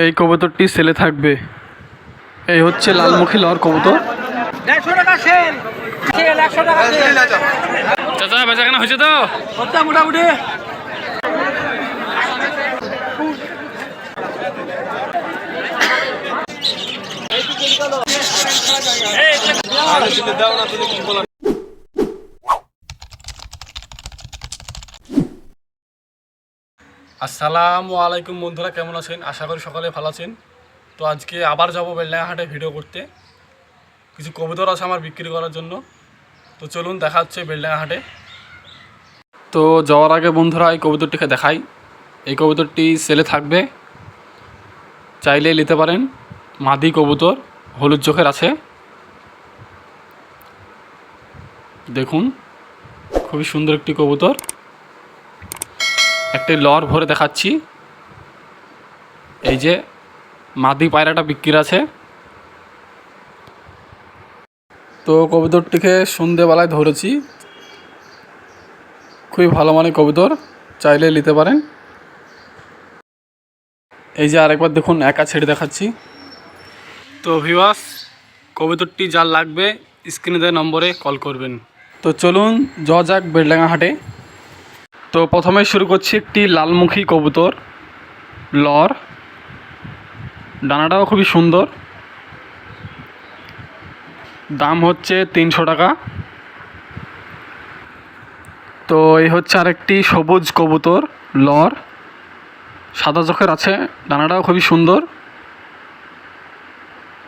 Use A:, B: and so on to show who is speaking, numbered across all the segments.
A: এই কবুতরটি সেলে থাকবে। এই হচ্ছে লালমুখী লর কবুতর। চাচা বেচা কেনা হয়েছে তো? আসসালামু আলাইকুম বন্ধুরা, কেমন আছেন? আশা করি সকালে ভালো আছেন। তো আজকে আবার যাব বেলডাঙ্গা হাটে ভিডিও করতে। কিছু কবুতর আছে আমার বিক্রি করার জন্য। তো চলুন, দেখা হচ্ছে বেলডাঙ্গা হাটে তো যাওয়ার আগে বন্ধুরা, এই কবুতরটিকে দেখাই। এই কবুতরটি সেলে থাকবে। চাইলে নিতে পারেন। মাদি কবুতর, হলুদ চোখের আছে। দেখুন, খুবই সুন্দর একটি কবুতর। একটি লর ভরে দেখাচ্ছি। এই যে মাদি পায়রাটা বিক্রির আছে। তো কবুতরটিকে সন্ধেবেলায় ধরেছি। খুবই ভালো মানে কবুতর, চাইলে নিতে পারেন। এই যে আরেকবার দেখুন, একা ছেড়ে দেখাচ্ছি। তো ভিওয়াস কবুতরটি যার লাগবে স্ক্রিনে দেওয়া নম্বরে কল করবেন। তো চলুন জ যাক বেলডাঙ্গা হাটে। তো প্রথমে শুরু করছি একটি লালমুখী কবুতর, লর। ডানাটাও খুবই সুন্দর। দাম হচ্ছে তিনশো টাকা। তো এই হচ্ছে আরেকটি সবুজ কবুতর, লর। সাদা চোখের আছে, ডানাটাও খুবই সুন্দর।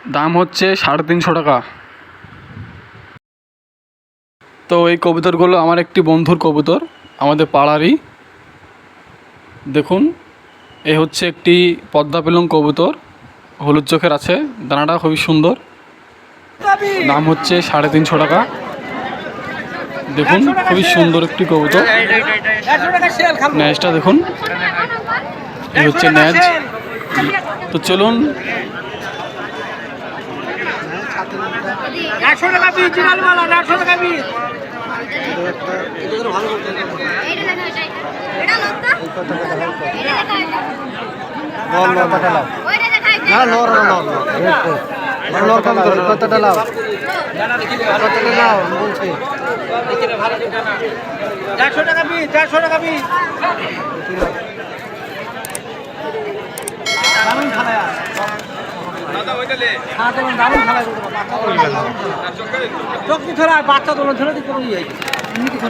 A: দাম হচ্ছে সাড়ে তিনশো টাকা। তো এই কবুতরগুলো আমার একটি বন্ধুর কবুতর। আমাদের পাড়ারই। দেখুন, এ হচ্ছে একটি পদ্মা পেলং কবুতর। হলুদ চোখের আছে দানাটা খুবই সুন্দর। দাম হচ্ছে সাড়ে তিনশো টাকা। দেখুন, খুবই সুন্দর একটি কবুতর। ন্যাজটা দেখুন। এই হচ্ছে ন্যাজ তো চলুন।
B: একশো টাকা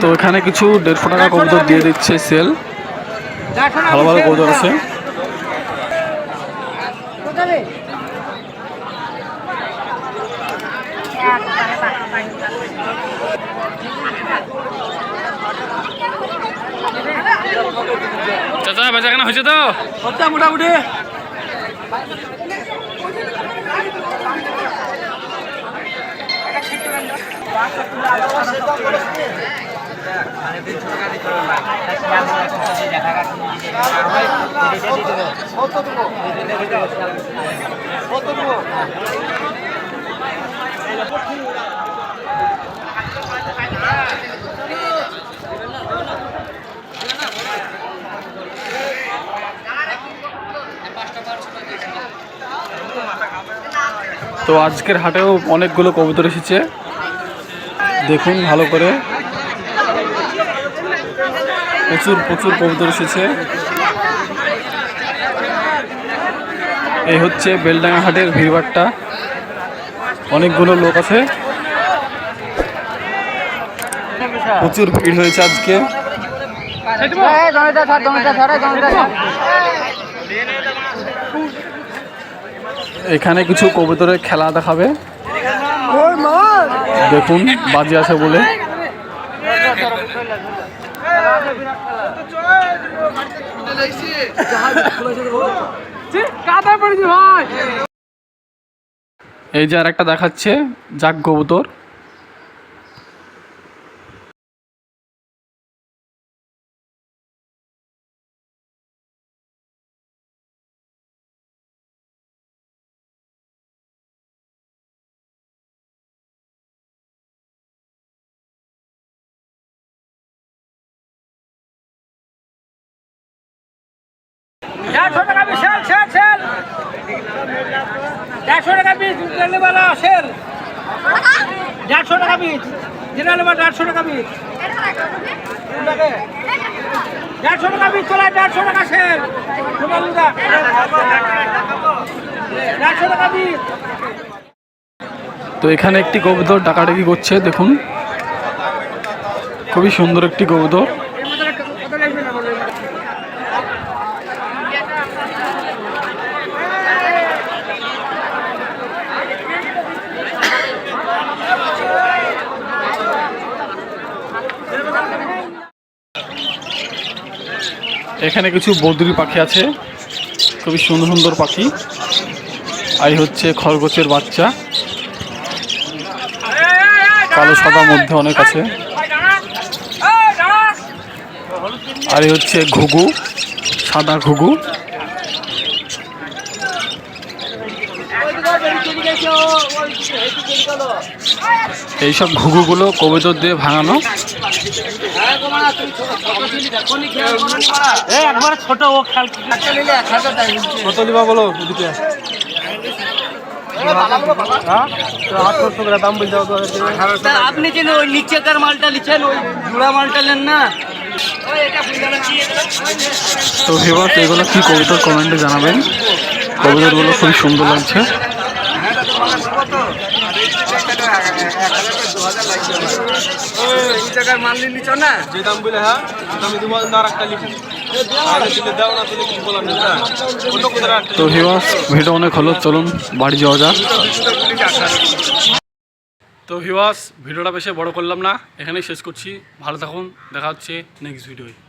C: তো
A: এখানে কিছু দেড়শো টাকা কবুতর দিয়ে দিচ্ছে সেল ভালো ভালো কবুতর আছে। চাচা বেচা কেনা হয়েছে তো?
B: সবটা মোটামুটি।
A: তো আজকের হাটেও অনেকগুলো কবুতর এসেছে। দেখুন ভালো করে। প্রচুর প্রচুর কবুতর এসেছে। এই হচ্ছে বেলডাঙ্গা হাটের ভিড়ভাট্টা অনেকগুলো লোক আছে। প্রচুর ভিড় হয়েছে আজকে। এখানে কিছু কবুতরের খেলা দেখাবে। দেখুন, বাজি আছে বলে। এই যে আর একটা দেখাচ্ছে যাক কবুতর।
B: দেড়শো টাকা পিস জেনারেলওয়ালা সেল দেড়শো টাকা পিস জেনারেলওয়ালা দেড়শো টাকা পিস। দেড়শো টাকা পিস চলে, দেড়শো টাকা সেল। দেড়শো টাকা পিস।
A: তো এখানে একটি কবুতর ডাকাডাকি করছে, দেখুন। খুবই সুন্দর একটি কবুতর এখানে কিছু বদ্রি পাখি আছে। খুবই সুন্দর সুন্দর পাখি। আর হচ্ছে খরগোশের বাচ্চা। কালো সাদার মধ্যে অনেক আছে। আর হচ্ছে ঘুঘু, সাদা ঘুঘু। এইসব ঘুঘুগুলো কবিতর দিয়ে ভাঙানো।
B: একবার ছোট ও খাল
D: কত দিবা বলো ওদিকে হ্যাঁ হবে
B: আপনি যেন ওই নিচেকার মালটা লিখেন ওই জোড়া মালটা নেন না।
A: তো ভিভার্স এগুলো কি কবিতার কমেন্টে জানাবেন? কবিতরগুলো খুবই সুন্দর লাগছে। তো ভিভার্স ভিডিও অনেক হলো, চলুন বাড়ি যাওয়া যাক। তো ভিভার্স ভিডিওটা বেশি বড় করলাম না, এখানেই শেষ করছি। ভালো থাকুন, দেখা হচ্ছে নেক্সট ভিডিওয়